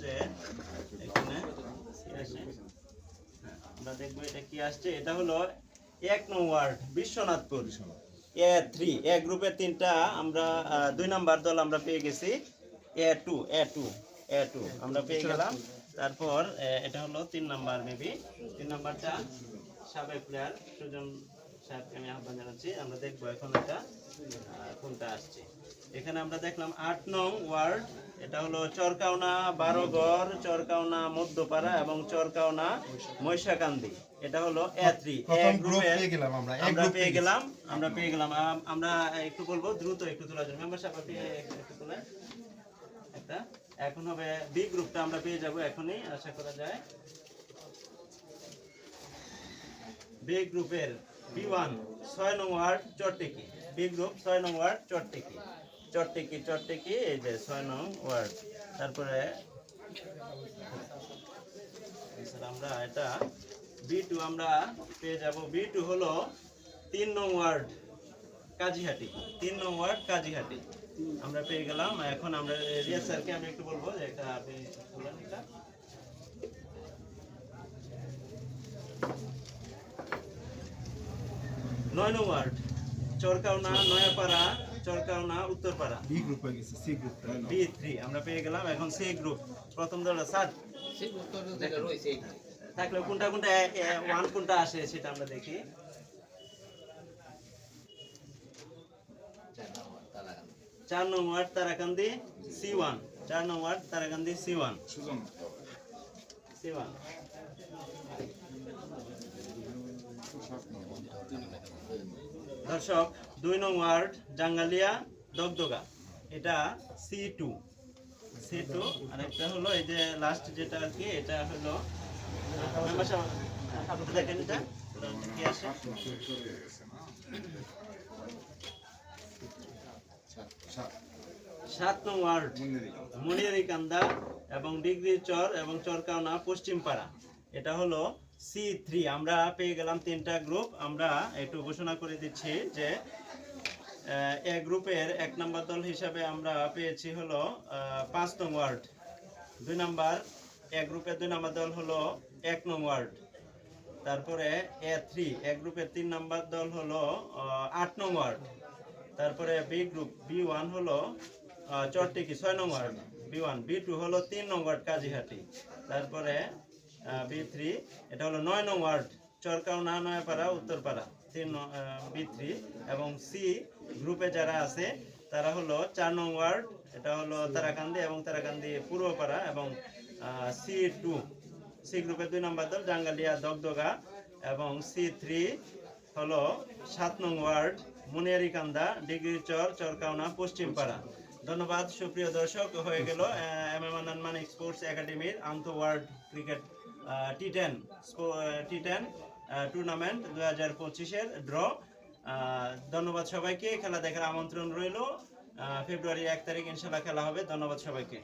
যে এখানে আমরা দেখব এটা কি আসছে। এটা হলো এক বিশ্বনাথপুর। এ থ্রি, এ গ্রুপের তিনটা আমরা দুই দল আমরা পেয়ে গেছি। A two A two A two. আমরা পেয়ে গেলাম। তারপর এটা হলো তিন নাম্বার মেবি। তিন নাম্বারটা সাবেক প্লেয়ার সুজন সাহেবকে আমি আহ্বান জানাচ্ছি। আমরা দেখব এখন এটা কোনটা আসছে। এখানে আমরা দেখলাম আট নং ওয়ার্ড। এটা হলো চরকাওনা বারোগড় চরকাওনা মধ্যপাড়া এবং চরকাওনা মহিষাকান্দি এটা হলো এ থ্রি প্রথম পেয়ে গেলাম আমরা পেয়ে গেলাম আমরা পেয়ে গেলাম। আমরা একটু বলব দ্রুত একটু তোলার জন্য। মেম্বারশিপ আপনি একটু তোলেন। একটা। এখন হবে বি গ্রুপটা আমরা পেয়ে যাব এখনই আশা করা যায়। বি গ্রুপের বি ওয়ান ছয় নং ওয়ার্ড চট্টিকি বি গ্রুপ ছয় নং ওয়ার্ড চট্টিকি চট্টিকি চট্টিকি, এই যে ছয় নং ওয়ার্ড। তারপরে আমরা এটা বি টু, আমরা পেয়ে যাব। বি টু হলো তিন নং ওয়ার্ড, কাজীহাটি। তিন নং ওয়ার্ড, কাজীহাটি। আমরা পেয়ে গেলাম। এখন আমরা রিয়া স্যারকে আমি একটু বলব যে এটা আপনি বলেন এটা। নয় নং ward, Charkaona, Nayapara Charkaona Uttarpara. B group হয়ে গেছে সি গ্রুপ বি থ্রি আমরা পেয়ে গেলাম। এখন সি গ্রুপ প্রথম দলটা স্যার? থাকলে কোনটা কোনটা ওয়ান কোনটা আসে সেটা আমরা দেখি। চার নং ওয়ার্ড তারাকান্দি সি ওয়ান চার নং ward Tarakandi C one C one দর্শক দুই নং ওয়ার্ড, জাঙ্গালিয়া, দগদগা। এটা সি টু সি টু আর একটা হলো এই যে লাস্ট যেটা আর কি, এটা হলো সাত নং ওয়ার্ড এবং ডিগ্রি চর এবং চরকাওনা পশ্চিম পাড়া এটা হলো সি থ্রি আমরা পেয়ে গেলাম তিনটা গ্রুপ আমরা একটু ঘোষণা করে দিচ্ছি যে এ গ্রুপের এক নম্বর দল হিসাবে আমরা পেয়েছি হলো পাঁচ নং ওয়ার্ড। দুই নাম্বার এ গ্রুপের দুই নাম্বার দল হলো এক নং ওয়ার্ড। তারপরে এ থ্রি এ গ্রুপের তিন নাম্বার দল হলো আট নং ওয়ার্ড। তারপরে বি গ্রুপ বি ওয়ান হলো আহ, চরটিকি ছয় নং ward. B one B two হলো তিন নং ওয়ার্ড কাজীহাটি। তারপরে বি থ্রি এটা হলো নয় নং ওয়ার্ড চরকাওনা নয়াপাড়া উত্তরপাড়া। তিন বি থ্রি এবং সি গ্রুপে যারা আছে, তারা হলো চার নং ওয়ার্ড, এটা হলো তারাকান্দি এবং তারাকান্দি পূর্বপাড়া এবং সি টু সি গ্রুপের দুই নম্বর দল জাঙ্গালিয়া দগদগা এবং সি থ্রি হলো সাত নং ওয়ার্ড, মুনিয়ারিকান্দা, ডিগ্রি চর, চরকাওনা পশ্চিমপাড়া ধন্যবাদ, সুপ্রিয় দর্শক, হয়ে গেল এম এম মানিক স্পোর্টস একাডেমির আন্ত world cricket T ten T ten. Tournament দু হাজার পঁচিশের ড্র ধন্যবাদ সবাইকে। খেলা দেখার আমন্ত্রণ রইল। ফেব্রুয়ারি এক তারিখ ইনশাল্লাহ খেলা হবে। ধন্যবাদ সবাইকে।